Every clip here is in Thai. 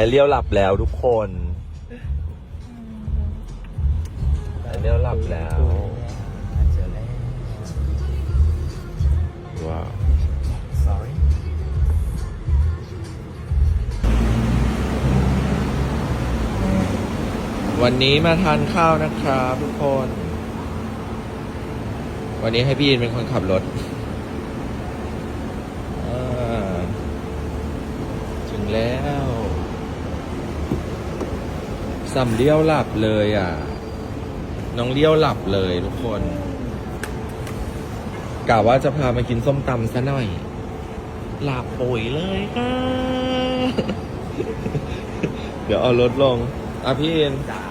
อเรียวหลับแล้วทุกคนแอเรียวหลับแล้วเจอแล้ว ว้าว sorry วันนี้มาทานข้าวนะครับทุกคน วันนี้ให้พี่อินเป็นคนขับรถอ่าถึงแล้ว สัมเลี้ยวหลับเลยอะ น้องเลี้ยวหลับเลยทุกคนกะว่าจะพามากินส้มตำซะหน่อย หลับปุ๋ยเลยค่ะ เดี๋ยวเอารถลง อะพี่อินจ๋า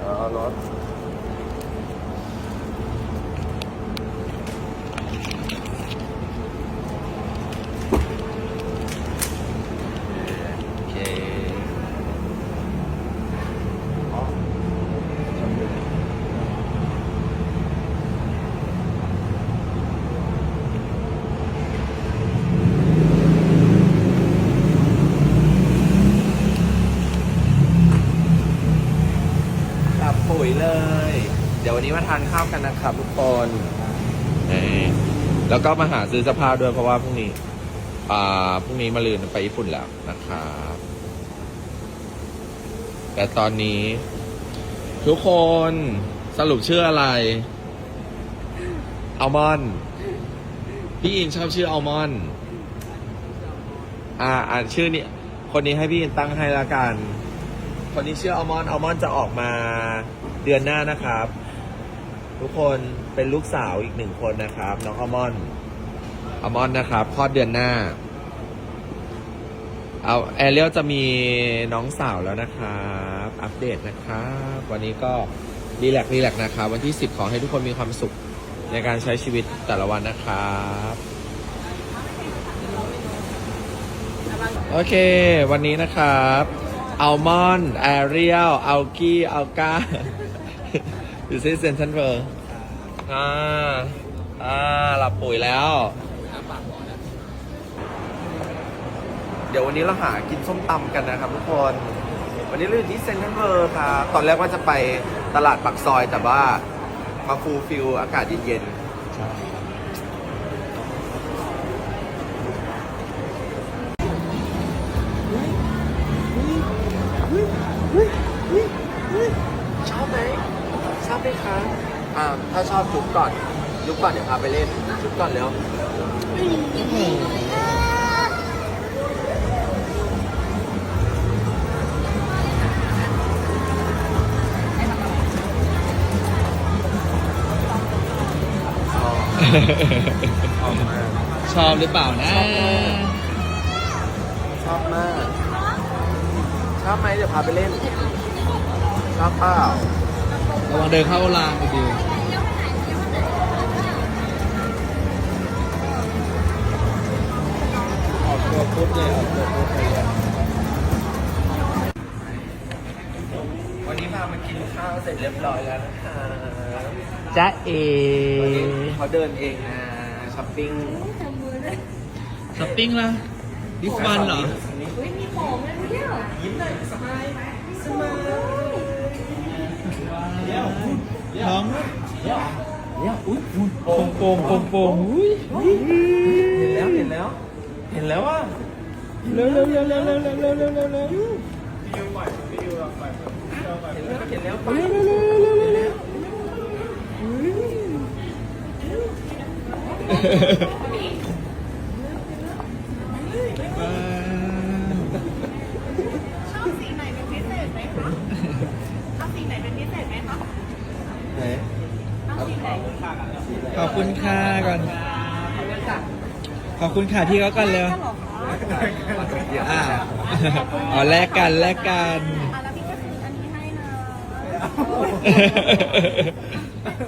เอารถโอเค หลับปุ๋ยเลย เดี๋ย วันนี้มาทานข้าวกันนะครับทุกคนนี่แล้วก็มาหาซื้อเสื้อผ้าด้วยเพราะว่าพรุ่งนี้ อ่าพรุ่งนี้มาลืนไปญี่ปุ่นแล้วนะครับแต่ตอนนี้ ทุกคนสรุปชื่ออะไรอัลมอนด์พี่อินชอบชื่ออัลมอนด์อ่าอ่านชื่อนี้คนนี้ให้พี่อินตั้งให้ละกัน คนนี้ชื่ออัลมอนด์อัลมอนด์จะออกมาเดือนหน้านะครับ ทุกคนเป็นลูกสาวอีกหนึ่งคนนะครับ น้องอมอนอมอนนะครับคลอดเดือนหน้า เอาแอเรียลจะมีน้องสาวแล้วนะครับ อัปเดตนะครับ วันนี้ก็รีแลกรีแลกนะครับ วันที่10ขอให้ทุกคนมีความสุขในการใช้ชีวิตแต่ละวันนะครับ โอเค วันนี้นะครับอัลมอนด์แอเรียลอัลกี้อัลกา อยู่ที่เซนทันเวอร์อ่า อ่า หลับปุ๋ยแล้ว เดี๋ยววันนี้เราหากินส้มตำกันนะครับทุกคน วันนี้เราอยู่ที่เซนทรัลเวิร์ครับตอนแรกว่าจะไปตลาดปักซอยแต่ว่ามาฟูลฟิลอากาศเย็นใช่ๆ ไหมคะอ่าถ้าชอบจุ๊บก่อนจุ๊บก่อนเดี๋ยวพาไปเล่นจุ๊บก่อนเร็วชอบชอบมากชอบหรือเปล่านะ ชอบมาก ชอบไหมเดี๋ยวพาไปเล่น ชอบเปล่า ระวังเดินเข้ารางไปดิวออกตัวปุ๊บเลยออกตัวปุ๊บเลยวันนี้พามากินข้าวเสร็จเรียบร้อยแล้วนะคะจ๊ะเอวันนี้เขาเดินเองนะช้อปปิ้งช้อปปิ้งละดิฟวันเหรอยิ้มหน่อยสบายสบาย น้องเนี่ยอุ้ยโป่งโป่งโป่งโป่งอุ้ยเห็นแล้วเห็นแล้ว เห็นแล้วว่าเร็วเร็วเร็วเร็วเร็วเร็วเร็วเร็วเร็วเร็วเห็นแล้วเห็นแล้วไปเร็วเร็วเร็วเร็วเร็วว้าว ไหนเอาสีไหนขอบคุณค่ะก่อน ขอบคุณค่ะที่เขากันเร็วก็หรอคะอ่าอ๋อแลกกันแลกกันอะแล้วพี่ก็ซื้ออันนี้ให้นะ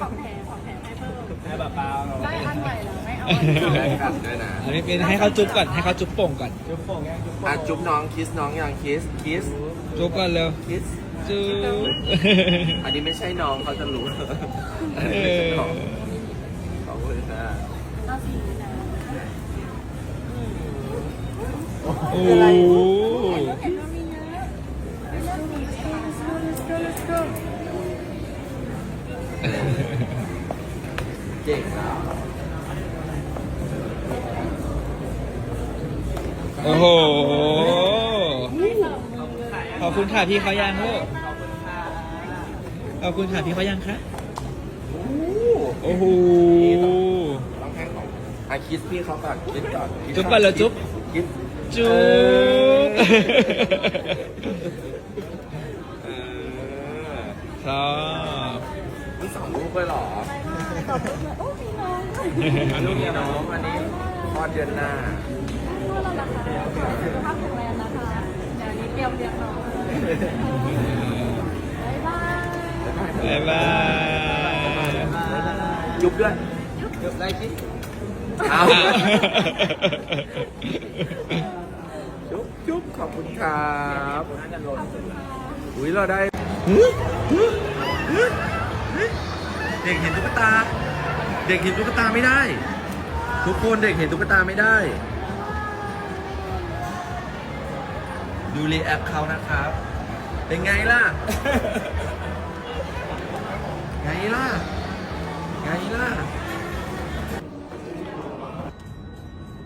ของแถมของแถมให้เพิ่มให้เปล่าได้อันใหม่เหรอไม่เอาอันเก่าแลกกันด้วยนะอันนี้เป็นให้เขาจุ๊บก่อนให้เขาจุ๊บโป่งก่อนจุ๊บโป่งยังจุ๊บอะจุ๊บน้องคิสน้องยังคิสคิสจุ๊บก่อนเร็วคิส จูอันนี้ไม่ใช่น้องเขาจะรู้อันนี้ไม่น้องขอบคุณเอานะโอ้โหเก่งโอ้โห คุณค่ะพี่เขายังลูกขอบคุณค่ะพี่เขายังคะโอ้โหต้องให้ของอาคิสพี่เขาก่อนคิสก่อนคิสจุ๊บก่อนเหรอจุ๊บคิสจุ๊บเออชอบมีสองลูกเลยเหรอตอบเลยโอ้มีน้องอันลูกเนี่ยน้องอันนี้คลอดเดือนหน้าก็เราละค่ะสุขภาพแข็งแรงนะคะเดี๋ยวนี้เตรียมเลี้ยงน้อง บ๊ายบายยบายยุบด้วยจบได้คิดเอาจุ๊บจุ๊บขอบคุณครับอุ้ยเราได้เด็กเห็นตุ๊กตา เด็กเห็นตุ๊กตาไม่ได้ ทุกคนเด็กเห็นตุ๊กตาไม่ได้ ดูรีแอคเขานะครับ เป็นไงล่ะ ไงล่ะ ไงล่ะ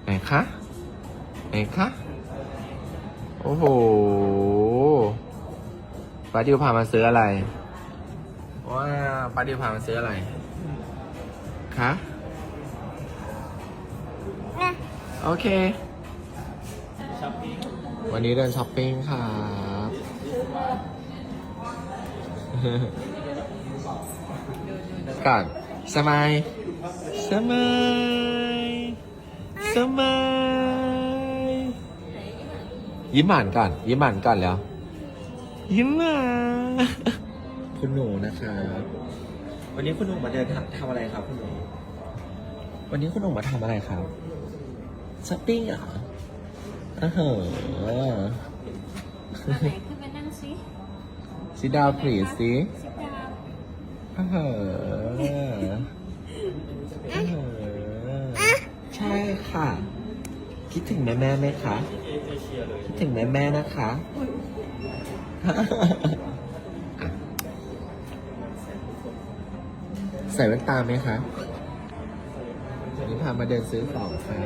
ไหนคะ ไหนคะ โอ้โหป้าดิวพามาซื้ออะไร ว่าป้าดิวพามาซื้ออะไร คะ โอเค วันนี้เดินช้อปปิ้งครับก่อนสมายสมัยสมัยยิ้มหวานก่อนยิ้มหวานก่อนแล้ว ยิ้มมาคุณหนูนะครับวันนี้คุณหนูมาเดินทำทำอะไรครับคุณหนูวันนี้คุณหนูมาทำอะไรครับช้อปปิ้งเหรอ อ้าวเหรอไหนขึ้นไปนั่งซิซิดาวพลีสิซิดาวอ้าวเหรออ้าวเหรอใช่ค่ะ คิดถึงแม่แม่ๆไหมคะ คิดถึงแม่แม่ๆนะคะอะใส่แว่นตาไหมคะวันนี้พามาเดินซื้อของค่ะ